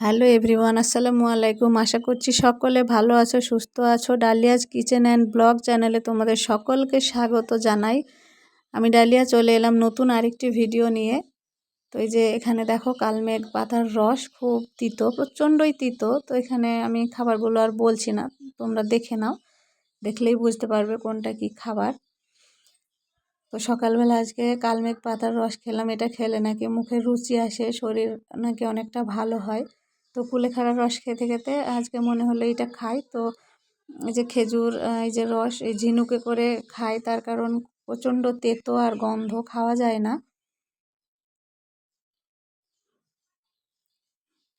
Hello everyone, আসসালামু আলাইকুম। আশা করছি সকলে ভালো আছো, সুস্থ আছো। ডালিয়াজ কিচেন অ্যান্ড ব্লগ চ্যানেলে তোমাদের সকলকে স্বাগত জানাই। আমি ডালিয়া চলে এলাম নতুন আরেকটি ভিডিও নিয়ে। তো এই যে এখানে দেখো কালমেঘ পাতার রস খুব তিতো, প্রচণ্ডই তিতো। তো এখানে আমি খাবারগুলো আর বলছি না, তোমরা দেখে নাও। দেখলেই বুঝতে পারবে কোনটা কি খাবার। তো সকালবেলা আজকে কালমেঘ পাতার রস খেলাম, এটা খেলে নাকি মুখে রুচি আসে, শরীর নাকি অনেকটা ভালো হয়। তো কুলেখাড়ার রস খেতে খেতে আজকে মনে হলো এইটা খাই। তো এই যে খেজুর এই যে রস, এই ঝিনুকে করে খাই, তার কারণ প্রচণ্ড তেতো আর গন্ধ খাওয়া যায় না।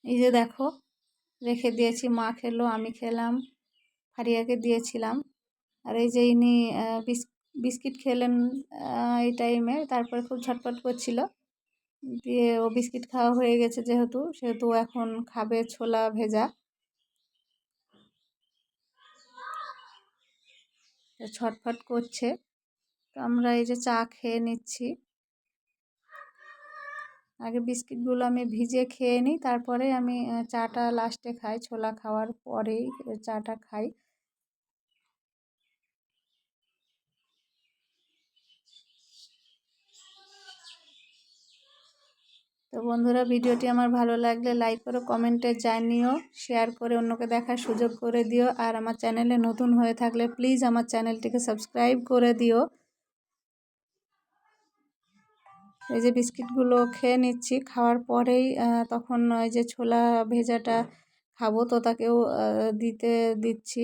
এই যে দেখো, রেখে দিয়েছি, মা খেলো, আমি খেলাম, ফারিয়াকে দিয়েছিলাম। আর এই যে ইনি বিস্কিট খেলেন এই টাইমে তারপরে খুব ছটপট করছিল। দিয়ে ও বিস্কিট খাওয়া হয়ে গেছে যেহেতু, সেহেতু এখন খাবে ছোলা ভেজা। ছটফট করছে। তো আমরা এই যে চা খেয়ে নিচ্ছি। আগে বিস্কিটগুলো আমি ভিজে খেয়ে নিই, তারপরে আমি চাটা লাস্টে খাই। ছোলা খাওয়ার পরেই চাটা খাই। বন্ধুরা, ভিডিওটি আমার ভালো লাগলে লাইক করো, কমেন্টে জানিও, শেয়ার করে অন্যকে দেখার সুযোগ করে দিও, আর আমার চ্যানেলে নতুন হয়ে থাকলে প্লিজ আমার চ্যানেলটিকে সাবস্ক্রাইব করে দিও। এই যে বিস্কিটগুলো খেয়ে নিচ্ছি, খাওয়ার পরেই তখন ওই যে ছোলা ভেজাটা খাব, তো তাকেও দিতে দিচ্ছি।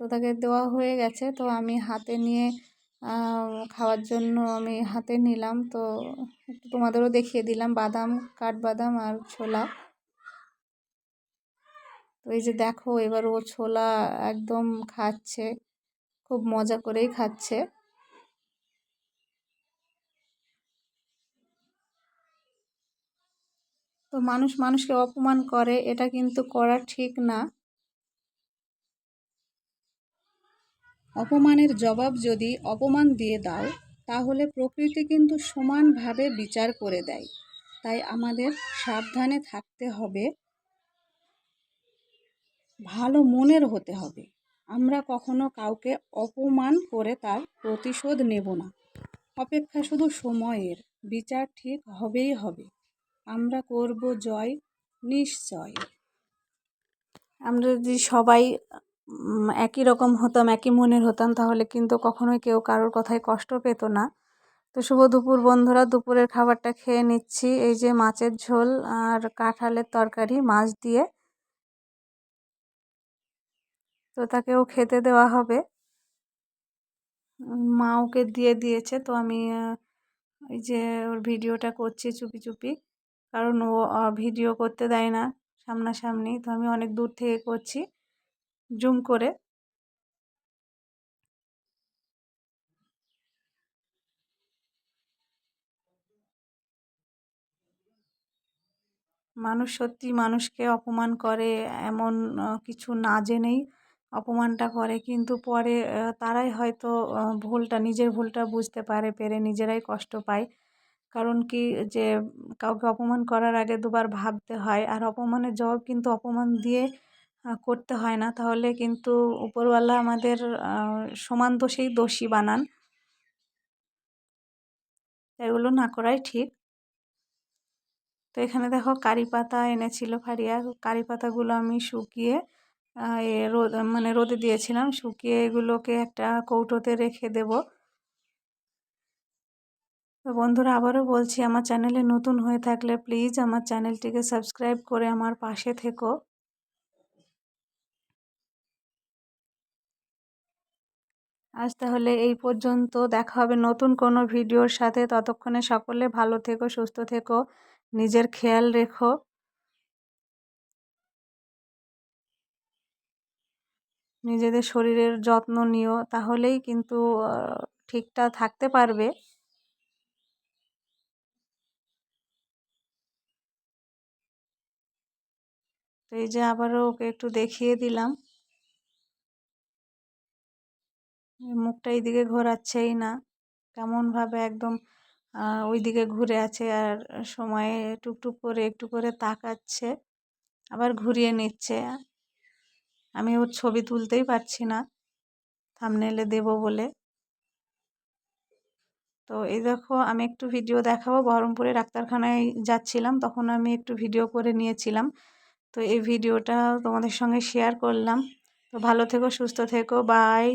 তো তাকে দেওয়া হয়ে গেছে, তো আমি হাতে নিয়ে খাওয়ার জন্য আমি হাতে নিলাম। তো একটু তোমাদেরও দেখিয়ে দিলাম। বাদাম, কাঠবাদাম আর ছোলা। তো এই যে দেখো, এবার ও ছোলা একদম খাচ্ছে। খুব মজা করেই খাচ্ছে। তো মানুষ মানুষকে অপমান করে, এটা কিন্তু করা ঠিক না। অপমানের জবাব যদি অপমান দিয়ে দাও, তাহলে প্রকৃতি কিন্তু সমানভাবে বিচার করে দেয়। তাই আমাদের সাবধানে থাকতে হবে। ভালো মনের হতে হবে। আমরা কখনো কাউকে অপমান করে তার প্রতিশোধ নেব না। অপেক্ষা শুধু সময়ের। বিচার ঠিক হবেই হবে। আমরা করব জয়, নিশ্চয়। আমরা যদি সবাই একই রকম হতাম, একই মনের হতাম, তাহলে কিন্তু কখনোই কেউ কারোর কথায় কষ্ট পেত না। তো শুভ দুপুর বন্ধুরা, দুপুরের খাবারটা খেয়ে নিচ্ছি। এই যে মাছের ঝোল আর কাঁঠালের তরকারি, মাছ দিয়ে। তো তাকেও খেতে দেওয়া হবে। মা ওকে দিয়ে দিয়েছে, তো আমি এই যে ওর ভিডিওটা করছি চুপি চুপি। কারণ ও ভিডিও করতে দেয় না সামনাসামনি, তো আমি অনেক দূর থেকে করছি। জুম করে। মানুষ সত্যি মানুষকে অপমান করে এমন কিছু না জেনেই অপমানটা করে, কিন্তু পরে তারাই হয়তো ভুলটা, নিজের ভুলটা বুঝতে পারে, পেরে নিজেরাই কষ্ট পায়। কারণ কি যে, কাউকে অপমান করার আগে দুবার ভাবতে হয়, আর অপমানের জবাব কিন্তু অপমান দিয়ে করতে হয় না। তাহলে কিন্তু উপরওয়ালা আমাদের সমান দোষেই দোষী বানান। এগুলো না করাই ঠিক। তো এখানে দেখো কারি পাতা এনেছিল ফারিয়া। কারি পাতাগুলো আমি শুকিয়ে রোদ মানে রোদে দিয়েছিলাম। শুকিয়ে এগুলোকে একটা কৌটোতে রেখে দেব। তো বন্ধুরা আবারও বলছি, আমার চ্যানেলে নতুন হয়ে থাকলে প্লিজ আমার চ্যানেলটিকে সাবস্ক্রাইব করে আমার পাশে থেকো। আজ তাহলে এই পর্যন্ত। দেখা হবে নতুন কোনো ভিডিওর সাথে। ততক্ষণে সকলে ভালো থেকো, সুস্থ থেকো, নিজের খেয়াল রেখো। নিজেদের শরীরের যত্ন নিও, তাহলেই কিন্তু ঠিকঠাক থাকতে পারবে। তো এই যে আবারও ওকে একটু দেখিয়ে দিলাম। মুখটা এইদিকে ঘোরাচ্ছেই না। কেমনভাবে একদম ওইদিকে ঘুরে আছে আর সময়ে টুকটুক করে একটু করে তাকাচ্ছে, আবার ঘুরিয়ে নিচ্ছে। আমি ওর ছবি তুলতেই পারছি না, থামনেলে দেব বলে। তো এই দেখো, আমি একটু ভিডিও দেখাবো। বহরমপুরে ডাক্তারখানায় যাচ্ছিলাম, তখন আমি একটু ভিডিও করে নিয়েছিলাম। তো এই ভিডিওটা তোমাদের সঙ্গে শেয়ার করলাম। তো ভালো থেকো, সুস্থ থেকো, বাই।